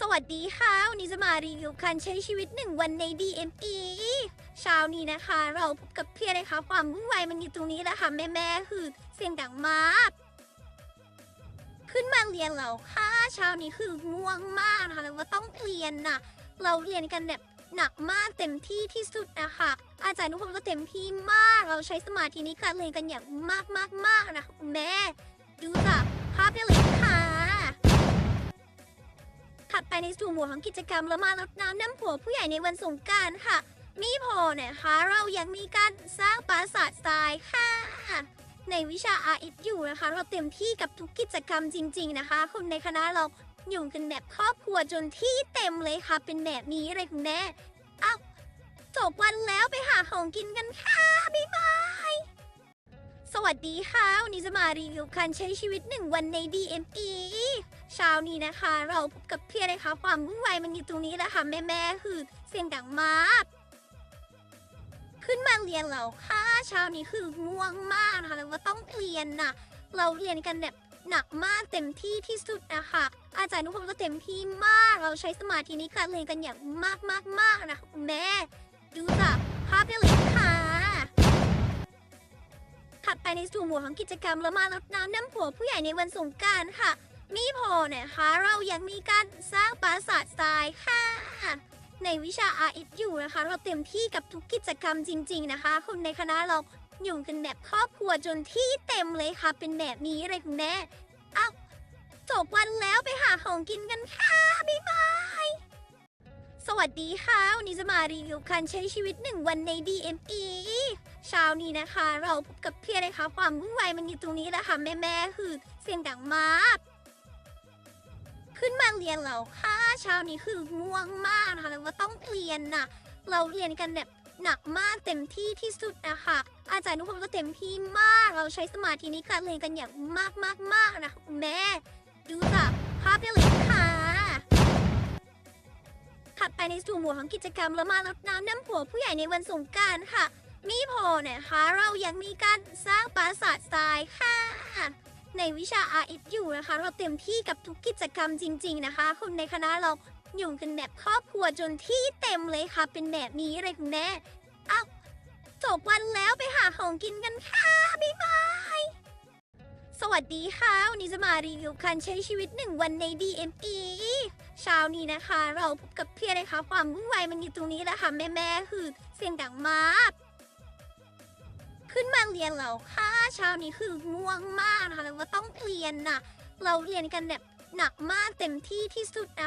สวัสดีค่ะวันนี้จะมารีวิวการใช้ชีวิตหนึ่งวันใน DME เช้านี้นะคะ เราพบกับเพียนะคะความวุ่นวายมันอยู่ตรงนี้แหละค่ะแม่แม่คือเสียงดังมาก ขึ้นมาเรียนแล้วค่ะเช้านี้คือง่วงมากนะคะแล้วว่าต้องเรียนนะเราเรียนกันแบบหนักมากเต็มที่ที่สุดนะคะอาจารย์ทุกคนก็เต็มที่มาก เราใช้สมาธิในการเรียนกันอย่างมากมากมากนะคะคุณแม่ ดูจากภาพได้เลย ในสู่หมวดของกิจกรรมเรามารดน้ำน้ำผัวผู้ใหญ่ในวันสงกรารค่ะ มีพอนะคะ เรายังมีการสร้างปราสาททรายค่ะ ในวิชา r s u นะคะ เราเต็มที่กับทุกกิจกรรมจริง ๆนะคะ คนในคณะเราอยู่กันแบบครอบครัวจนที่เต็มเลยค่ะ เป็นแบบนี้เลยคุณแม่เอ้าจบวันแล้วไปหาของกินกันค่ะ บ๊ายบาย สวัสดีค่ะ วันนี้จะมารีวิวการใช้ชีวิตหนึ่งวันใน DME เช้านี้นะคะ เราพบกับเพียนะคะความวุ่นวายมันอยู่ตรงนี้แหละค่ะแม่แม่คือเสียงดังมาก ขึ้นมาเรียนแล้วค่ะเช้านี้คือง่วงมากนะคะแล้วว่าต้องเรียนนะเราเรียนกันแบบหนักมากเต็มที่ที่สุดนะคะอาจารย์ทุกคนก็เต็มที่มากเราใช้สมาธิในการเรียนกันอย่างมากมากมากนะคะแม่ดูจากภาพได้เลยค่ะถัดไปในสู่หมวดของกิจกรรมเรามารดน้ำน้ำผัวผู้ใหญ่ในวันสงกรารค่ะ มีพอนะคะ เรายังมีการสร้างปราสาททรายค่ะ ในวิชา r s u นะคะ เราเต็มที่กับทุกกิจกรรมจริง ๆ นะคะ คนในคณะเราอยู่กันแบบครอบครัวจนที่เต็มเลยค่ะ เป็นแบบนี้เลยคุณแม่เอาจบวันแล้วไปหาของกินกันค่ะ บ๊ายบาย สวัสดีค่ะ วันนี้จะมารีวิวการใช้ชีวิตหนึ่งวันใน DME เช้านี้นะคะ เราพบกับเพียนะคะ ความวุ่นวายมันอยู่ตรงนี้แหละค่ะแม่แม่ๆคือเสียงดังมาก เรียนแล้วค่ะเช้านี้คือง่วงมากนะคะแล้วว่าต้องเรียนนะเราเรียนกันแบบหนักมากเต็มที่ที่สุดนะคะอาจารย์ทุกคนก็เต็มที่มาก เราใช้สมาธิในการเรียนกันอย่างมากมากมากนะคะคุณแม่ดูจากภาพได้เลยค่ะถัดไปในสู่หมวดของกิจกรรมเรามารดน้ำน้ำผัวผู้ใหญ่ในวันสงกรารค่ะ มีพอนะคะเรายังมีการสร้างปราสาททรายค่ะ ในวิชา r s u นะคะ เราเต็มที่กับทุกกิจกรรมจริง ๆ นะคะ คนในคณะเราอยู่กันแบบครอบครัวจนที่เต็มเลยค่ะ เป็นแบบนี้เลยคุณแม่เอาจบวันแล้วไปหาของกินกันค่ะ บ๊ายบาย สวัสดีค่ะ วันนี้จะมารีวิวการใช้ชีวิตหนึ่งวันใน DME เช้านี้นะคะ เราพบกับเพียนะคะความวุ่นวายมันอยู่ตรงนี้แหละค่ะแม่แม่คือเสียงดังมาก ขึ้นมาเรียนแล้วค่ะเช้านี้คือง่วงมากนะคะแล้วว่าต้องเรียนนะเราเรียนกันแบบหนักมากเต็มที่ที่สุดนะ